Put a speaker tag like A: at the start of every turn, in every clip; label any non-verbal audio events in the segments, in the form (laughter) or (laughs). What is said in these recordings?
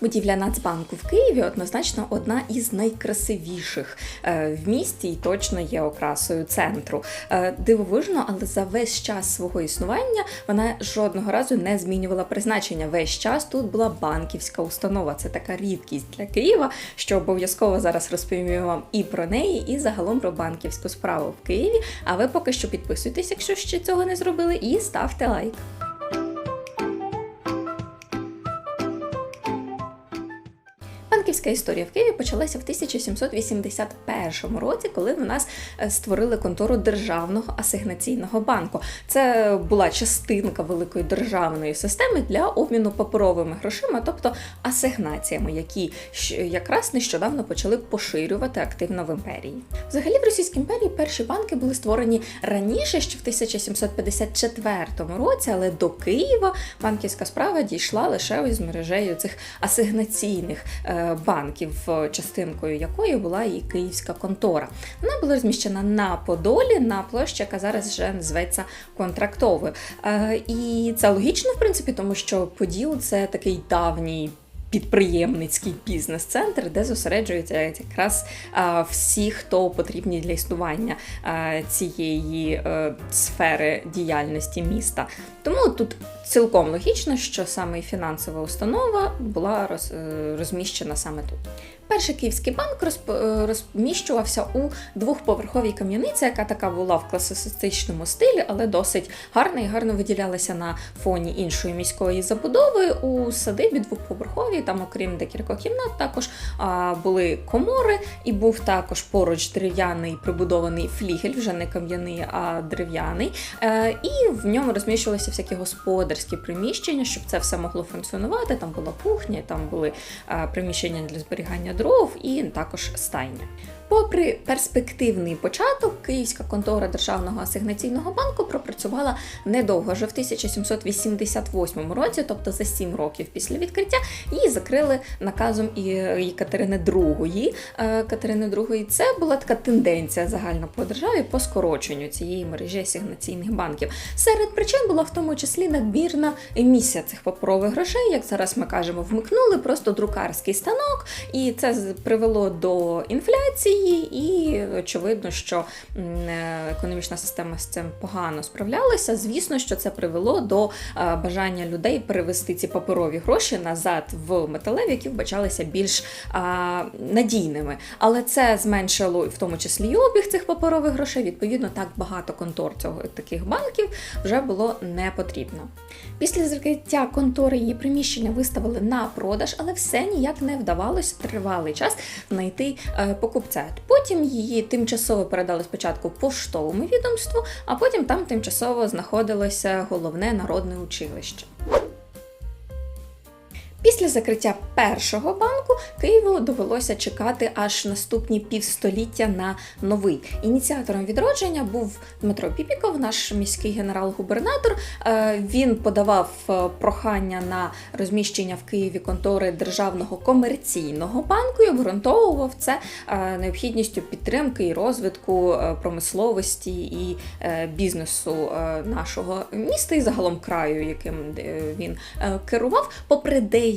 A: Будівля Нацбанку в Києві однозначно одна із найкрасивіших е, в місті і точно є окрасою центру. Е, Дивовижно, але за весь час свого існування вона жодного разу не змінювала призначення. Весь час тут була банківська установа. Це така рідкість для Києва, що обов'язково зараз розповім вам і про неї, і загалом про банківську справу в Києві. А ви поки що підписуйтесь, якщо ще цього не зробили, і ставте лайк. Банківська історія в Києві почалася в 1781 році, коли в нас е, створили контору державного асигнаційного банку. Це була частинка великої державної системи для обміну паперовими грошима, тобто асигнаціями, які якраз нещодавно почали поширювати активно в імперії. Взагалі в Російській імперії перші банки були створені раніше, ще в 1754 році, але до Києва банківська справа дійшла лише із мережею цих асигнаційних е, банків, е, частинкою якої була і київська контора. Вона була розміщена на Подолі, на площі, яка зараз вже називається контрактовою. Е, І це логічно, в принципі, тому що Поділ це такий давній. Підприємницький бізнес-центр, де зосереджуються якраз всі, хто потрібні для існування цієї е, сфери діяльності міста. Тому тут цілком логічно, що саме фінансова установа була е, розміщена саме тут. Перший київський банк е, розміщувався у двохповерховій кам'яниці, яка така була в класицистичному стилі, але досить гарна і гарно виділялася на фоні іншої міської забудови. У садибі двохповерховій, там, окрім декількох кімнат, також а, були комори, і був також поруч дерев'яний прибудований флігель, вже не кам'яний, а дерев'яний. Е, і в ньому розміщувалися всякі господарські приміщення, щоб це все могло функціонувати. Там була кухня, там були е, приміщення для зберігання дров і також стайня. Попри перспективний початок, Київська контора Державного асигнаційного банку пропрацювала недовго. Вже в 1788 році, тобто за 7 років після відкриття, її закрили наказом і Катерини II. Е, Катерини II це була така тенденція загально по державі по скороченню цієї мережі асигнаційних банків. Серед причин була в тому числі надмірна емісія цих паперових грошей, як зараз ми кажемо, вмикнули просто друкарський станок, і це привело до інфляції, і очевидно, що е, економічна система з цим погано справлялася. Звісно, що це привело до е, бажання людей перевести ці паперові гроші назад в металеві, які вбачалися більш а, надійними. Але це зменшило в тому числі і обіг цих паперових грошей. Відповідно, так багато контор цього таких банків вже було не потрібно. Після закриття контори її приміщення виставили на продаж, але все ніяк не вдавалося тривалий час знайти е, покупця. Потім її тимчасово передали спочатку поштовому відомству, а потім там тимчасово знаходилося головне народне училище. Після закриття першого банку Києву довелося чекати аж наступні півстоліття на новий. Ініціатором відродження був Дмитро Піпіков, наш міський генерал-губернатор. Е, Він подавав е, прохання на розміщення в Києві контори державного комерційного банку і обґрунтовував це е, необхідністю підтримки і розвитку промисловості і бізнесу нашого міста і загалом краю, яким він керував, попри деякі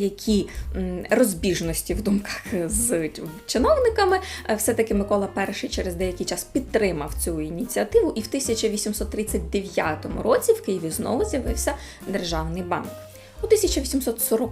A: м, розбіжності в думках з чиновниками, е, все-таки Микола І через деякий час підтримав цю ініціативу, і в 1839 році в Києві знову з'явився державний банк. У 1840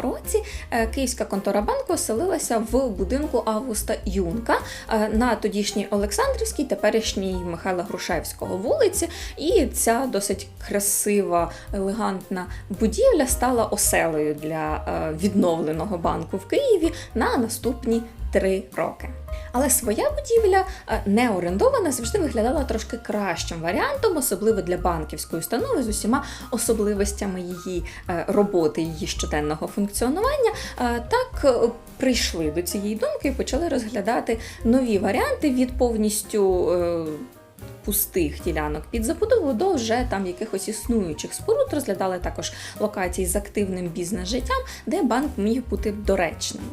A: році е, Київська контора банку оселилася в будинку Августа Юнка е, на тодішній Олександрівській, теперішній Михайла Грушевського вулиці. І ця досить красива, елегантна будівля стала оселею для е, відновленого банку в Києві на наступні три роки. Але своя будівля е, не орендована завжди виглядала трошки кращим варіантом, особливо для банківської установи з усіма особливостями її е, роботи, її щоденного функціонування. Е, Так прийшли до цієї думки і почали розглядати нові варіанти від повністю. Пустих ділянок під забудову до вже там якихось існуючих споруд розглядали також локації з активним бізнес-життям, де банк міг бути доречним.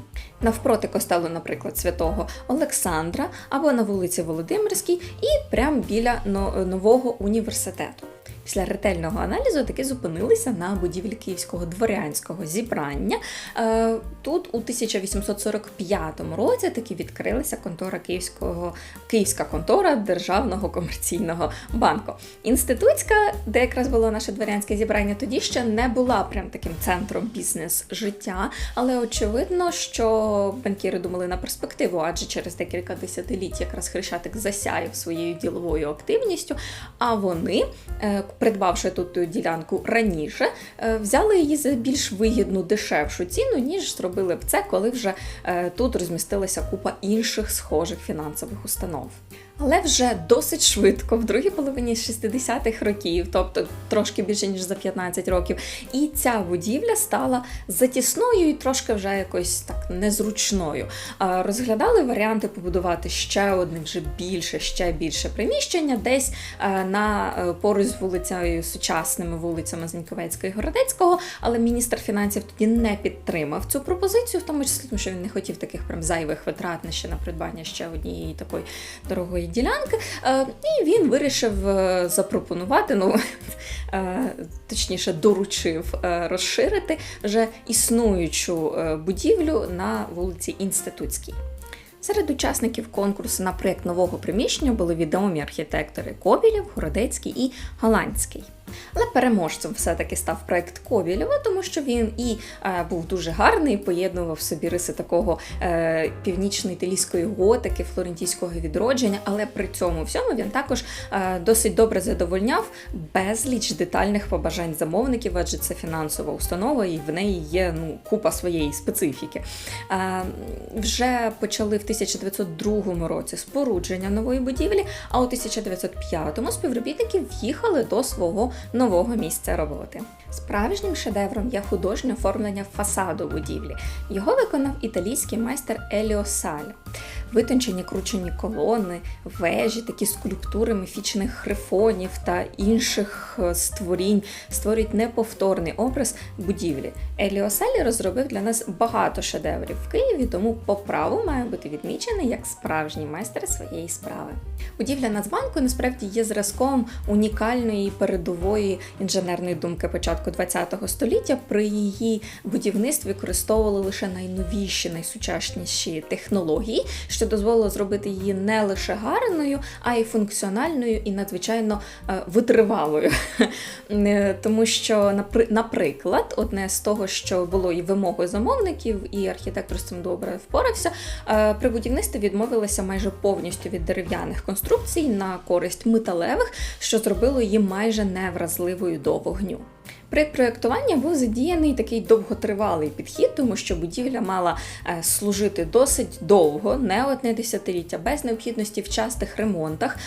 A: Навпроти костелу, наприклад, святого Олександра або на вулиці Володимирській, і прямо біля нового університету. Після ретельного аналізу таки зупинилися на будівлі Київського дворянського зібрання. Е, Тут у 1845 році таки відкрилася контора Київського Київська контора Державного комерційного банку. Інститутська, де якраз було наше дворянське зібрання, тоді ще не була прям таким центром бізнес-життя, але очевидно, що банкіри думали на перспективу, адже через декілька десятиліть якраз Хрещатик засяяв своєю діловою активністю. А вони, е, придбавши тут ділянку раніше, е, взяли її за більш вигідну, дешевшу ціну, ніж зробили б це, коли вже е, тут розмістилася купа інших схожих фінансових установ. Але вже досить швидко, в другій половині 60-х років, тобто трошки більше ніж за 15 років, і ця будівля стала затісною і трошки вже якось так незручною. Розглядали варіанти побудувати ще одне, вже більше, ще більше приміщення, десь е, на е, поруч з вулицею сучасними вулицями Зіньковецького і Городецького, але міністр фінансів тоді не підтримав цю пропозицію, в тому числі тому, що він не хотів таких прям зайвих витрат на ще на придбання ще однієї такої дорогої ділянки. Е, І він вирішив е, запропонувати, ну (laughs) е, точніше, доручив розширити вже існуючу будівлю на вулиці Інститутській. Серед учасників конкурсу на проєкт нового приміщення були відомі архітектори Кобілєв, Городецький і Голландський. Але переможцем все-таки став проект Кобілєва, тому що він і е, був дуже гарний, поєднував в собі риси такого е, північно-італійської готики, флорентійського відродження, але при цьому всьому він також е, досить добре задовольняв безліч детальних побажань замовників, адже це фінансова установа, і в неї є ну, купа своєї специфіки. Е, вже почали в 1902 році спорудження нової будівлі, а у 1905-му співробітники в'їхали до свого нового місця роботи. Справжнім шедевром є художнє оформлення фасаду будівлі. Його виконав італійський майстер Еліо Саль. Витончені кручені колони, вежі, такі скульптури міфічних грифонів та інших е, створінь створюють неповторний образ будівлі. Еліо Саль розробив для нас багато шедеврів в Києві, тому по праву має бути відмічений як справжній майстер своєї справи. Будівля Нацбанку насправді є зразком унікальної передової інженерної думки початку ХХ століття. При її будівництві використовували лише найновіші, найсучасніші технології, що дозволило зробити її не лише гарною, а й функціональною і надзвичайно е, витривалою. (laughs) Е, Тому що, наприклад, одне з того, що було і вимогою замовників, і архітектор з цим добре впорався. Будівництві відмовилися майже повністю від дерев'яних конструкцій на користь металевих, що зробило її майже невразливою до вогню. При проєктуванні був задіяний такий довготривалий підхід, тому що будівля мала е, служити досить довго, не одне десятиліття, без необхідності в частих ремонтах,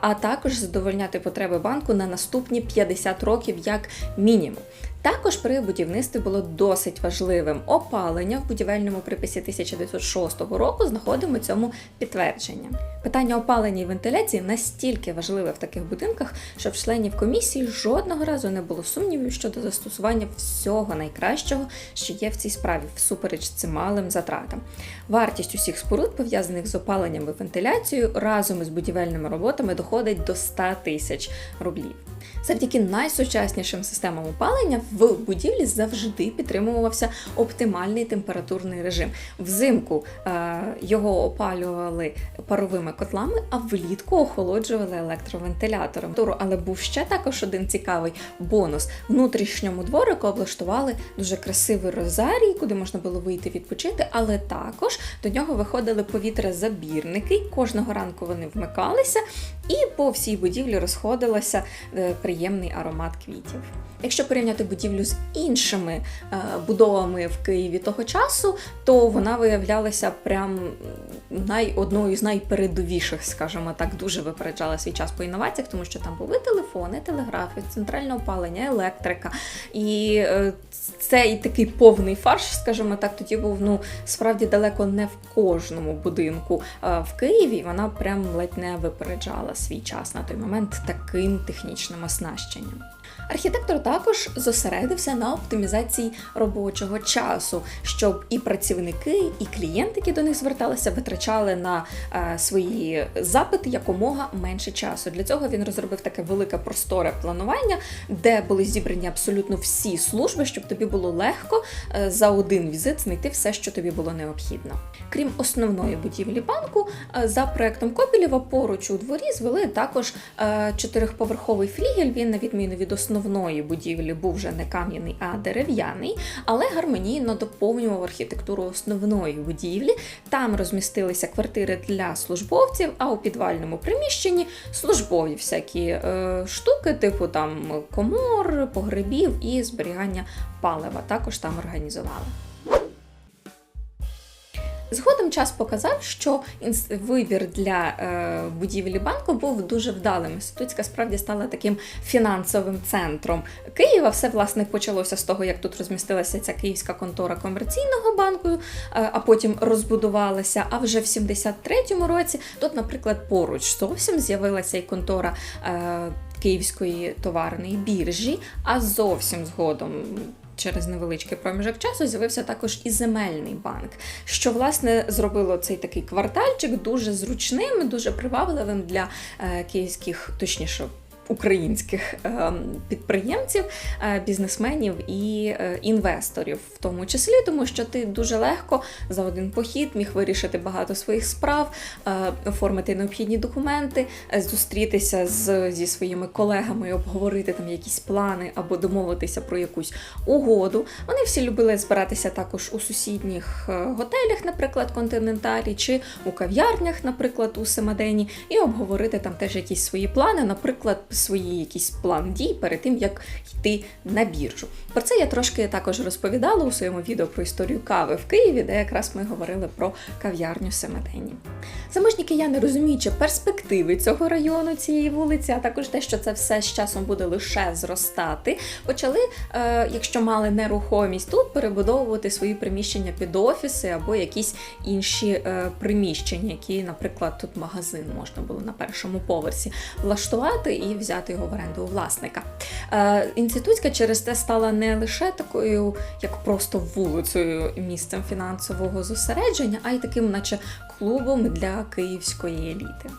A: а також задовольняти потреби банку на наступні 50 років як мінімум. Також при будівництві було досить важливим опалення в будівельному приписі 1906 року. Знаходимо цьому підтвердження. Питання опалення і вентиляції настільки важливе в таких будинках, що в членів комісії жодного разу не було сумнівів щодо застосування всього найкращого, що є в цій справі, всупереч цималим затратам. Вартість усіх споруд, пов'язаних з опаленням і вентиляцією, разом із будівельними роботами доходить до 100 тисяч рублів. Завдяки найсучаснішим системам опалення в будівлі завжди підтримувався оптимальний температурний режим. Взимку е, його опалювали паровими котлами, а влітку охолоджували електровентилятором. Але був ще також один цікавий бонус. Внутрішньому дворику облаштували дуже красивий розарій, куди можна було вийти відпочити, але також до нього виходили повітрязабірники. Кожного ранку вони вмикалися, і по всій будівлі розходилося е, приємний аромат квітів. Якщо порівняти будівлю з іншими е, будовами в Києві того часу, то вона виявлялася прям най, одною з найпередовіших, скажімо так, дуже випереджала свій час по інноваціях, тому що там були телефони, телеграфи, центральне опалення, електрика. І е, цей такий повний фарш, скажімо так, тоді був ну справді далеко не в кожному будинку в Києві. Вона прям ледь не випереджала свій час на той момент таким технічним оснащенням. Архітектор також зосередився на оптимізації робочого часу, щоб і працівники, і клієнти, які до них зверталися, витрачали на е, свої запити якомога менше часу. Для цього він розробив таке велике просторе планування, де були зібрані абсолютно всі служби, щоб тобі було легко е, за один візит знайти все, що тобі було необхідно. Крім основної будівлі банку, е, за проектом Кобілєва поруч у дворі звели також е, чотирьохповерховий флігель. Він, на відміну від основної будівлі, був вже не кам'яний, а дерев'яний, але гармонійно доповнював архітектуру основної будівлі. Там розмістилися квартири для службовців, а у підвальному приміщенні службові всякі е, штуки, типу там комор, погребів і зберігання палива. Також там організували. Згодом час показав, що вибір для е, будівлі банку був дуже вдалим. Інститутська справді стала таким фінансовим центром Києва. Все власне почалося з того, як тут розмістилася ця київська контора комерційного банку, е, а потім розбудувалася. А вже в 73-му році тут, наприклад, поруч зовсім з'явилася і контора. Е, Київської товарної біржі, а зовсім згодом через невеличкий проміжок часу з'явився також і земельний банк, що власне зробило цей такий квартальчик дуже зручним, дуже привабливим для е, київських, точніше. Українських е, підприємців, е, бізнесменів і е, інвесторів, в тому числі, тому що ти дуже легко за один похід міг вирішити багато своїх справ, е, оформити необхідні документи, зустрітися з, зі своїми колегами, обговорити там якісь плани або домовитися про якусь угоду. Вони всі любили збиратися також у сусідніх готелях, наприклад, континенталі, чи у кав'ярнях, наприклад, у Семадені, і обговорити там теж якісь свої плани, наприклад, свої якийсь план дій перед тим, як йти на біржу. Про це я трошки також розповідала у своєму відео про історію кави в Києві, де якраз ми говорили про кав'ярню Семадені. Заможні кияни, розуміючи перспективи цього району, цієї вулиці, а також те, що це все з часом буде лише зростати, почали, е, якщо мали нерухомість тут, перебудовувати свої приміщення під офіси або якісь інші е, приміщення, які, наприклад, тут магазин можна було на першому поверсі влаштувати і взяти його в оренду у власника. Е, Інститутська через те стала не лише такою, як просто вулицею, місцем фінансового зосередження, а й таким, наче клубом для київської еліти.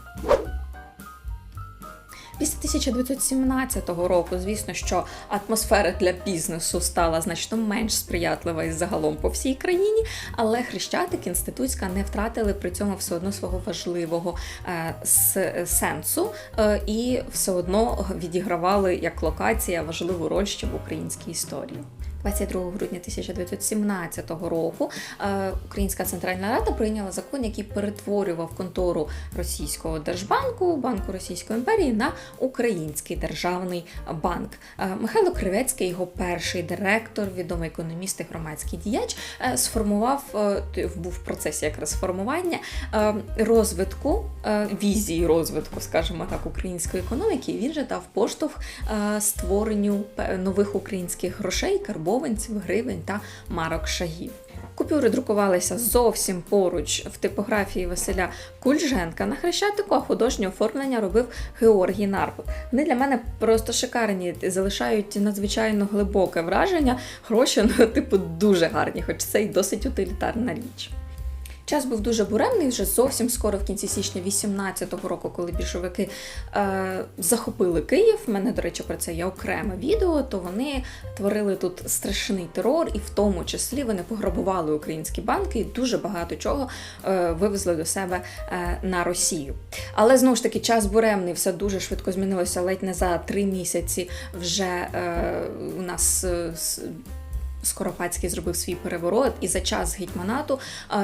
A: Після 1917 року, звісно, що атмосфера для бізнесу стала значно менш сприятлива і загалом по всій країні, але Хрещатик інститутська не втратили при цьому все одно свого важливого е, сенсу е, і все одно відігравали як локація важливу роль ще в українській історії. 22 грудня 1917 року е, Українська Центральна Рада прийняла закон, який перетворював контору російського держбанку, банку Російської імперії на Український державний банк. Е, Михайло Кривецький, його перший директор, відомий економіст і громадський діяч, е, сформував був в процесі якраз формування розвитку візії розвитку, скажімо так, української економіки. Він же дав поштовх створенню нових українських грошей, карбованців, гривень та марок шагів. Купюри друкувалися зовсім поруч в типографії Василя Кульженка на хрещатику, а художнє оформлення робив Георгій Нарбут. Вони для мене просто шикарні, залишають надзвичайно глибоке враження. Гроші, ну, типу, дуже гарні, хоч це й досить утилітарна річ. Час був дуже буремний, вже зовсім скоро, в кінці січня 18-го року, коли більшовики е, захопили Київ. У мене, до речі, про це є окреме відео. То вони творили тут страшний терор, і в тому числі вони пограбували українські банки і дуже багато чого е, вивезли до себе е, на Росію. Але знову ж таки, час буремний, все дуже швидко змінилося. Ледь не за три місяці вже е, у нас. е, Скоропадський зробив свій переворот, і за час гетьманату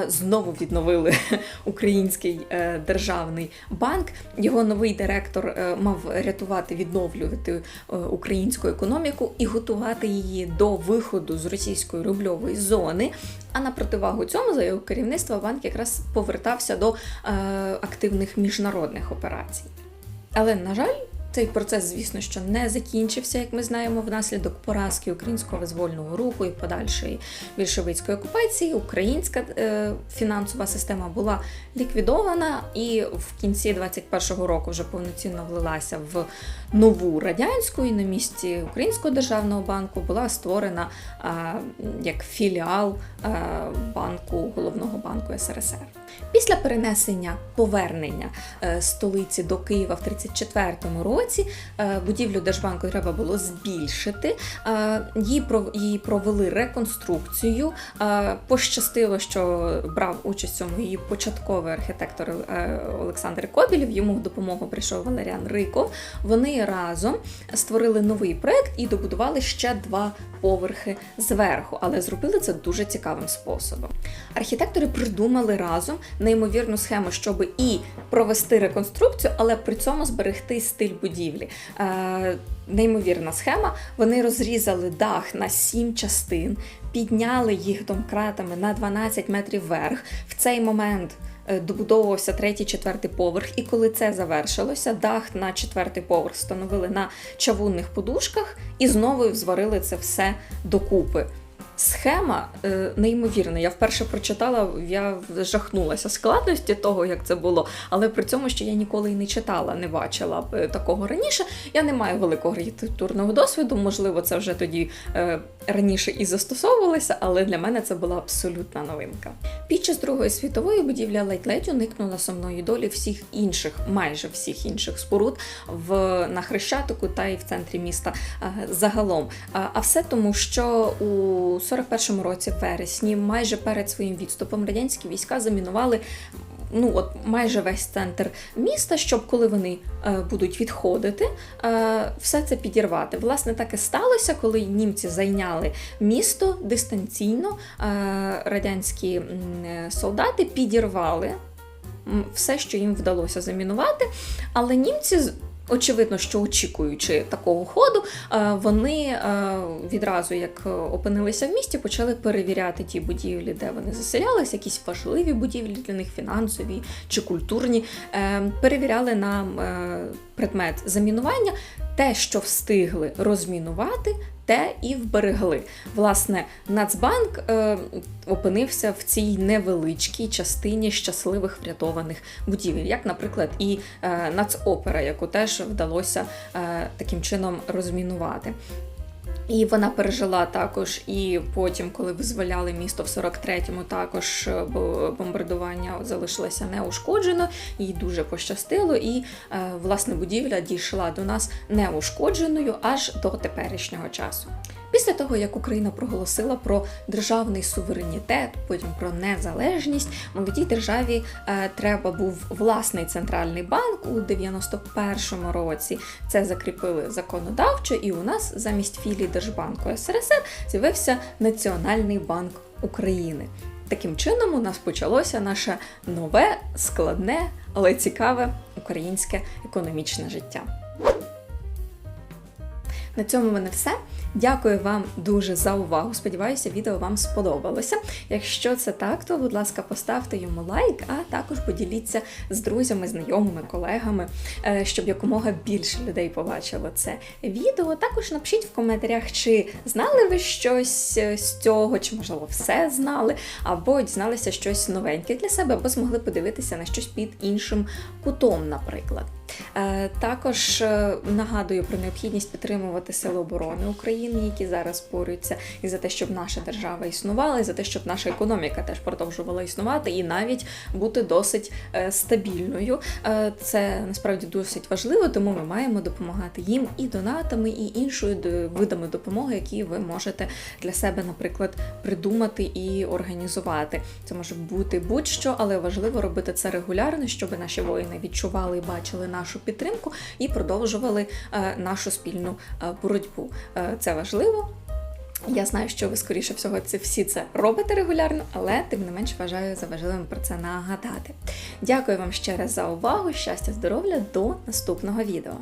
A: знову відновили (laughs) український е, державний банк. Його новий директор е, мав рятувати, відновлювати е, українську економіку і готувати її до виходу з російської рубльової зони. А на противагу цьому, за його керівництва, банк якраз повертався до активних міжнародних операцій. Але, на жаль, Цей процес, звісно, що не закінчився, як ми знаємо, внаслідок поразки українського визвольного руху і подальшої більшовицької окупації. Українська е, фінансова система була ліквідована і в кінці 21-го року вже повноцінно влилася в нову радянську і на місці Українського державного банку була створена е, як філіал е, банку головного банку СРСР. Після перенесення повернення е, столиці до Києва в 34-му році е, будівлю Держбанку треба було збільшити. Е, Її провели реконструкцію. Е, Пощастило, що брав участь в цьому її початковий архітектор Олександр Кобілєв. Йому в допомогу прийшов Валеріан Риков. Вони разом створили новий проект і добудували ще два поверхи зверху, але зробили це дуже цікавим способом. Архітектори придумали разом неймовірну схему, щоб і провести реконструкцію, але при цьому зберегти стиль будівлі. Е, неймовірна схема. Вони розрізали дах на сім частин, підняли їх домкратами на 12 метрів вверх. В цей момент. е, Добудовувався третій, четвертий поверх, і коли це завершилося, дах на четвертий поверх встановили на чавунних подушках і знову зварили це все докупи. Схема е, неймовірна. Я вперше прочитала, я жахнулася складності того, як це було, але при цьому, що я ніколи і не читала, не бачила е, такого раніше. Я не маю великого архітектурного досвіду, можливо, це вже тоді е, раніше і застосовувалося, але для мене це була абсолютна новинка. Під час Другої світової будівля ледь-ледь уникнула сумної долі всіх інших, майже всіх інших споруд в на Хрещатику та й в центрі міста е, загалом. А все тому, що у 41-му році, вересні, майже перед своїм відступом, радянські війська замінували. Ну, от майже весь центр міста, щоб коли вони е, будуть відходити, е, все це підірвати. Власне, так і сталося, коли німці зайняли місто дистанційно, е, радянські солдати підірвали все, що їм вдалося замінувати, але німці. Очевидно, що очікуючи такого ходу, е, вони е, відразу, як е, опинилися в місті, почали перевіряти ті будівлі, де вони заселялися, якісь важливі будівлі для них, фінансові чи культурні. Перевіряли на е, предмет замінування те, що встигли розмінувати. Те і вберегли. Власне, Нацбанк е, опинився в цій невеличкій частині щасливих врятованих будівель, як, наприклад, і е, Нацопера, яку теж вдалося е, таким чином розмінувати. І вона пережила також і потім, коли визволяли місто в 43-му, також е, бомбардування залишилося неушкоджено, їй дуже пощастило, і е, власне будівля дійшла до нас неушкодженою аж до теперішнього часу. Після того, як Україна проголосила про державний суверенітет, потім про незалежність, молодій державі е, треба був власний центральний банк у 91-му році. Це закріпили законодавчо, і у нас замість філії Держбанку СРСР з'явився Національний банк України. Таким чином, у нас почалося наше нове, складне, але цікаве українське економічне життя. На цьому в мене все. Дякую вам дуже за увагу. Сподіваюся, відео вам сподобалося. Якщо це так, то будь ласка, поставте йому лайк, а також поділіться з друзями, знайомими, колегами, е, щоб якомога більше людей побачило це відео. Також напишіть в коментарях, чи знали ви щось е, з цього, чи можливо все знали, або дізналися щось новеньке для себе, або змогли подивитися на щось під іншим кутом, наприклад. Е, Також нагадую про необхідність підтримувати Сили оборони України, які зараз борються, і за те, щоб наша держава існувала, і за те, щоб наша економіка теж продовжувала існувати, і навіть бути досить е, стабільною. Е, Це насправді досить важливо, тому ми маємо допомагати їм і донатами, і іншою видами допомоги, які ви можете для себе, наприклад, придумати і організувати. Це може бути будь-що, але важливо робити це регулярно, щоб наші воїни відчували і бачили нашу підтримку і продовжували е, нашу спільну боротьбу. Це важливо. Я знаю, що ви скоріше всього це всі це робите регулярно, але тим не менш вважаю за важливим про це нагадати. Дякую вам ще раз за увагу, щастя, здоров'я, до наступного відео.